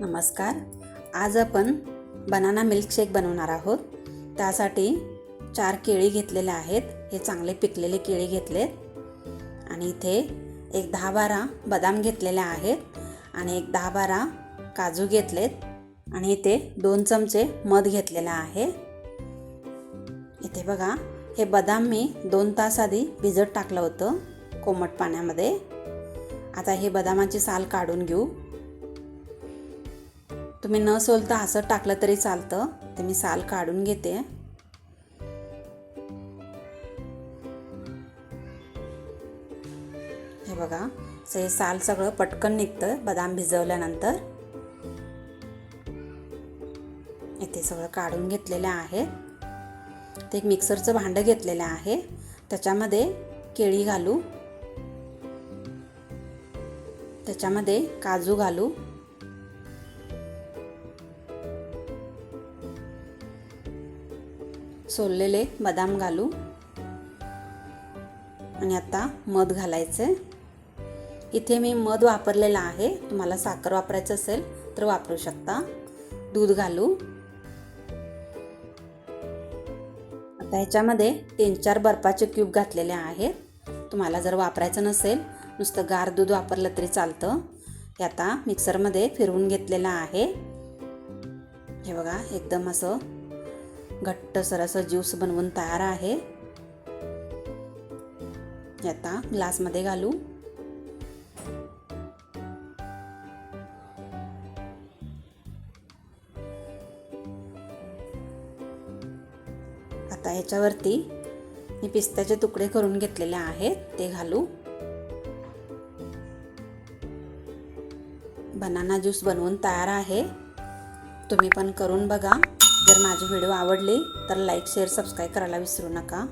नमस्कार. आज आपण बनाना मिल्कशेक बनवणार आहोत. त्यासाठी चार केळी घेतलेल्या आहेत. हे चांगले पिकलेले केळी घेतलेत. आणि इथे एक दहा बारा बदाम घेतलेले आहेत आणि एक दहा बारा काजू घेतलेत. आणि इथे दोन चमचे मध घेतलेला आहे. इथे बघा हे बदाम मी दोन तास आधी भिजत टाकलं होतं कोमट पाण्यामध्ये. आता हे बदामाची साल काढून घेऊ. तुम्ही न सोलता असं टाकलं तरी चालतं. ते मी साल काढून घेते. हे बघा हे साल सगळं पटकन निघतं बदाम भिजवल्यानंतर. इथे सगळं काढून घेतलेलं आहे. ते एक मिक्सरचं भांडं घेतलेलं आहे. त्याच्यामध्ये केळी घालू. त्याच्यामध्ये काजू घालू. सोललेले बदाम घालू. आणि आता मध घालायचं इथे मी मध वापरलेला आहे. तुम्हाला साखर वापरायचं असेल तर वापरू शकता. दूध घालू. आता ह्याच्यामध्ये तीन चार बर्फाचे क्यूब घातलेले आहेत. तुम्हाला जर वापरायचं नसेल नुसतं गार दूध वापरलं तरी चालतं. हे आता मिक्सरमध्ये फिरवून घेतलेलं आहे. हे बघा एकदम असं घट्टसर असं ज्यूस बनवून तयार आहे. आता ग्लासमध्ये घालू. आता ह्याच्यावरती मी पिस्त्याचे तुकडे करून घेतलेले आहेत ते घालू. बनाना ज्यूस बनवून तयार आहे. तुम्ही पण करून बघा. जर माझे व्हिडिओ आवडले तर लाईक शेअर सबस्क्राईब करायला विसरू नका.